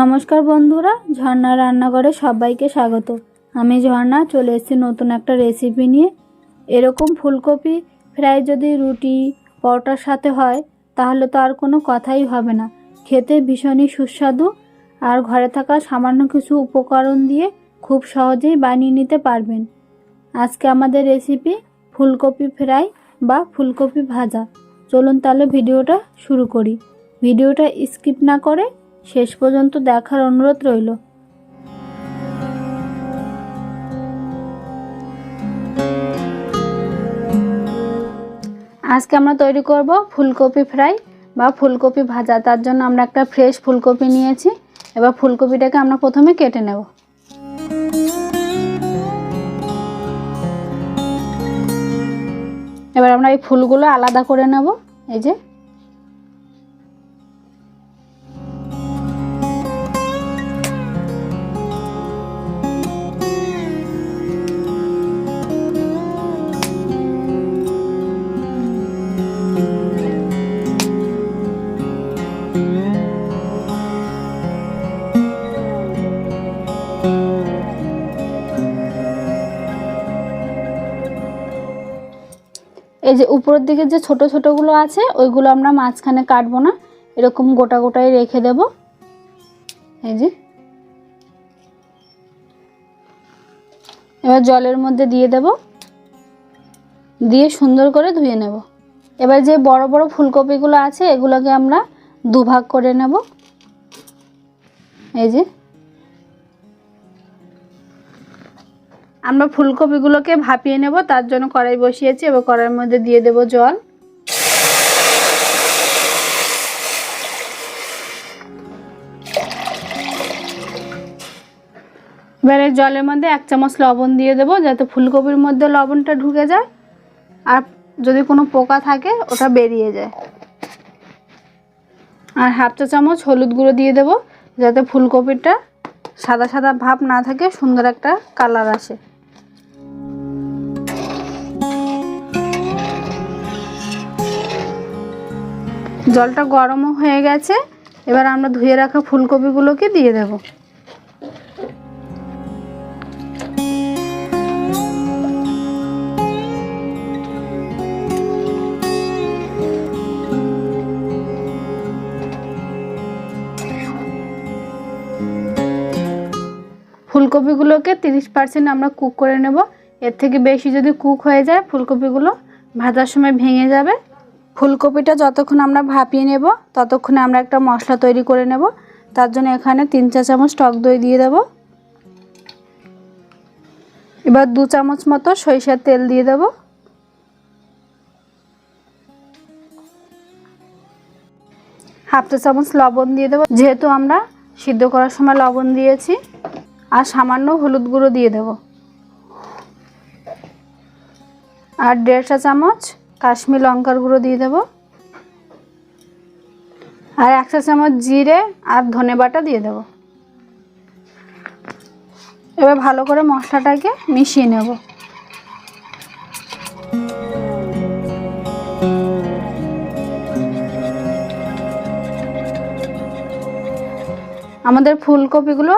নমস্কার বন্ধুরা, ঝর্ণা রান্নাঘরে সবাইকে স্বাগত। আমি ঝর্ণা, চলে এসেছি নতুন একটা রেসিপি নিয়ে। এরকম ফুলকপি, ফ্রাই যদি রুটি, পরোটার সাথে হয়, তাহলে তো আর কোনো কথাই হবে না। খেতে ভীষণই সুস্বাদু আর ঘরে থাকা সামান্য কিছু উপকরণ দিয়ে খুব সহজেই বানিয়ে নিতে পারবেন। আজকে আমাদের রেসিপি ফুলকপি ফ্রাই বা ফুলকপি ভাজা। চলুন তাহলে ভিডিওটা শুরু করি। ভিডিওটা স্কিপ না করে শেষ পর্যন্ত দেখার অনুরোধ রইল। আজকে আমরা তৈরি করব ফুলকপি ফ্রাই বা ফুলকপি ভাজা। তার জন্য আমরা একটা ফ্রেশ ফুলকপি নিয়েছি। এবার ফুলকপিটাকে আমরা প্রথমে কেটে নেব। এবার আমরা এই ফুলগুলো আলাদা করে নেব। এই যে এই যে উপরের দিকে যে ছোট ছোটগুলো আছে, ওইগুলো আমরা মাঝখানে কাটবো না। এরকম গোটা গোটাই রেখে দেব। এই যে। এবার জলের মধ্যে দিয়ে দেব। দিয়ে সুন্দর করে ধুয়ে নেব। এবার যে বড় বড় ফুলকপিগুলো আছে, এগুলোকে আমরা দুভাগ করে নেব। এই যে। আমরা ফুলকপিগুলোকে ভাপিয়ে নেব, তার জন্য কড়াই বসিয়েছি, এবার কড়াইয়ের মধ্যে দিয়ে দেব জল। এবারে জলের মধ্যে এক চামচ লবণ দিয়ে দেবো, যাতে ফুলকপির মধ্যে লবণটা ঢুকে যায়, আর যদি কোনো পোকা থাকে, ওটা বেরিয়ে যায়। আর হাফ চা চামচ হলুদ গুঁড়ো দিয়ে দেবো, যাতে ফুলকপিটা সাদা সাদা ভাব না থাকে, সুন্দর একটা কালার আসে। জলটা গরমও হয়ে গেছে। এবার আমরা ধুয়ে রাখা ফুলকপিগুলোকে দিয়ে দেব। ফুলকপিগুলোকে তিরিশ পার্সেন্ট আমরা কুক করে নেব। এর থেকে বেশি যদি কুক হয়ে যায়, ফুলকপিগুলো ভাজার সময় ভেঙে যাবে। ফুলকপিটা যতক্ষণ আমরা ভাপিয়ে নেব, ততক্ষণে আমরা একটা মশলা তৈরি করে নেব। তার জন্য এখানে তিন চা চামচ টক দই দিয়ে দেব। এবার দু চামচ মতো সরিষার তেল দিয়ে দেব। হাফ চা চামচ লবণ দিয়ে দেবো। যেহেতু আমরা সিদ্ধ করার সময় লবণ দিয়েছি, আর সামান্য হলুদ গুঁড়ো দিয়ে দেব। আর দেড় চা চামচ কাশ্মীর লঙ্কার গুঁড়ো দিয়ে দেব। আর এক চা চামচ জিরে আর ধনে বাটা দিয়ে দেব। এবার ভালো করে মশলাটাকে মিশিয়ে নেব। আমাদের ফুলকপিগুলো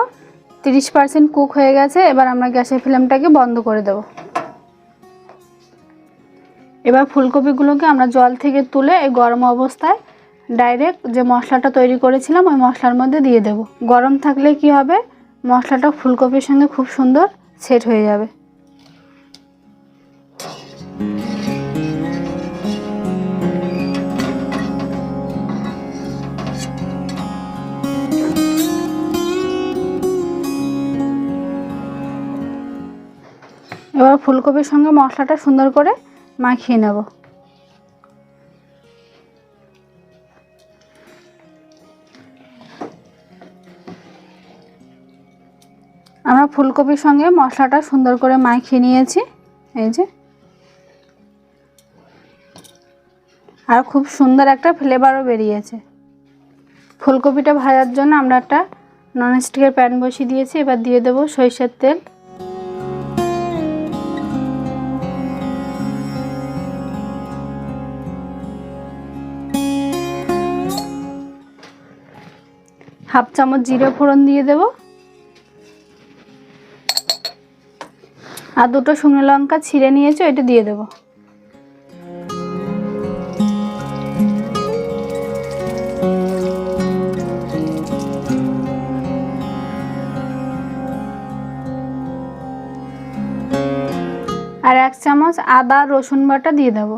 তিরিশ পার্সেন্ট কুক হয়ে গেছে, এবার আমরা গ্যাসের ফ্লেমটাকে বন্ধ করে দেব। এবার ফুলকপিগুলোকে আমরা জল থেকে তুলে এই গরম অবস্থায় ডাইরেক্ট যে মশলাটা তৈরি করেছিলাম, ওই মশলার মধ্যে দিয়ে দেব। গরম থাকলে কি হবে? মশলাটা ফুলকপির সঙ্গে খুব সুন্দর সেট হয়ে যাবে। এবার ফুলকপির সঙ্গে মশলাটা সুন্দর করে মাখিয়ে নেব। আমরা ফুলকপির সঙ্গে মশলাটা সুন্দর করে মাখিয়ে নিয়েছি, এই যে। আর খুব সুন্দর একটা ফ্লেভারও বেরিয়েছে। ফুলকপিটা ভাজার জন্য আমরা একটা ননস্টিকের প্যান বসিয়ে দিয়েছি, এবার দিয়ে দেবো সরিষার তেল। হাফ চামচ জিরে ফোড়ন দিয়ে দেব। আর দুটো শুকনো লঙ্কা ছিঁড়ে নিয়েছো, এটা দিয়ে দেবো। আর এক চামচ আদা রসুন বাটা দিয়ে দেবো।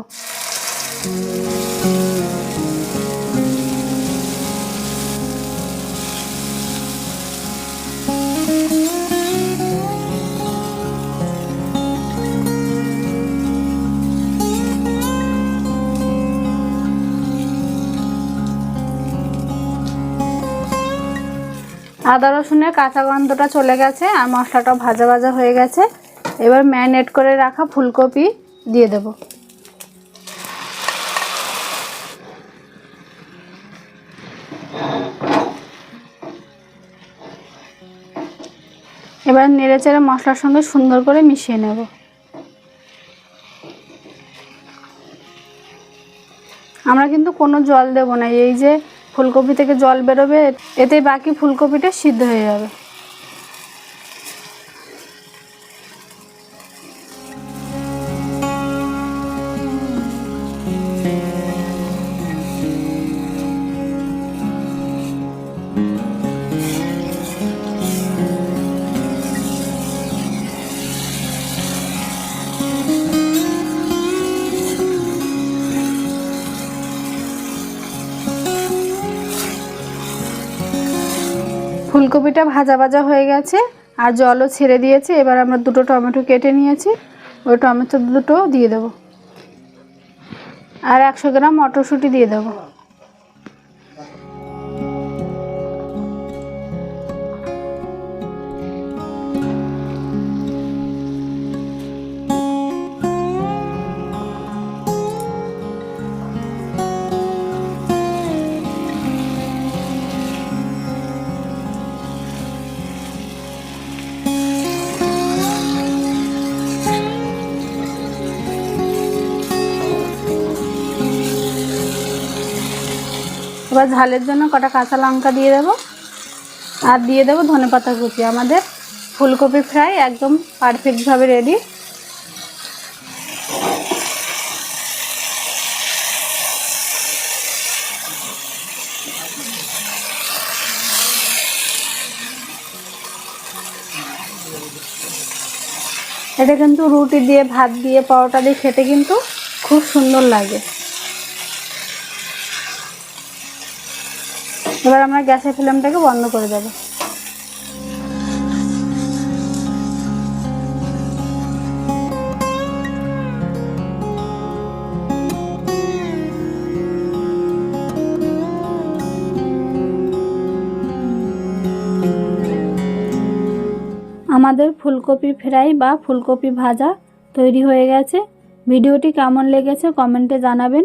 আদা রসুনের কাঁচা গন্ধটা চলে গেছে আর মশলাটা ভাজা ভাজা হয়ে গেছে। এবার ম্যারিনেট করে রাখা ফুলকপি দিয়ে দেব। এবার নেড়ে চেড়ে মশলার সঙ্গে সুন্দর করে মিশিয়ে নেব। আমরা কিন্তু কোনো জল দেব না, এই যে ফুলকপি থেকে জল বেরোবে এতে বাকি ফুলকপিটা সিদ্ধ হয়ে যাবে। ফুলকপিটা ভাজা ভাজা হয়ে গেছে আর জলও ছেড়ে দিয়েছে। এবার আমরা দুটো টমেটো কেটে নিয়েছি। ওই টমেটো দুটো দিয়ে দেবো। আর একশো গ্রাম মটরশুঁটি দিয়ে দেবো। এবার ঝালের জন্য কটা কাঁচা লঙ্কা দিয়ে দেবো। আর দিয়ে দেবো ধনেপাতা কুচি। আমাদের ফুলকপি ফ্রাই একদম পারফেক্টভাবে রেডি এটা কিন্তু রুটি দিয়ে, ভাত দিয়ে, পরোটা দিয়ে খেতে কিন্তু খুব সুন্দর লাগে। এবার আমরা গ্যাসের ফ্লেমটাকে বন্ধ করে দেবো। আমাদের ফুলকপি ফ্রাই বা ফুলকপি ভাজা তৈরি হয়ে গেছে। ভিডিওটি কেমন লেগেছে কমেন্টে জানাবেন।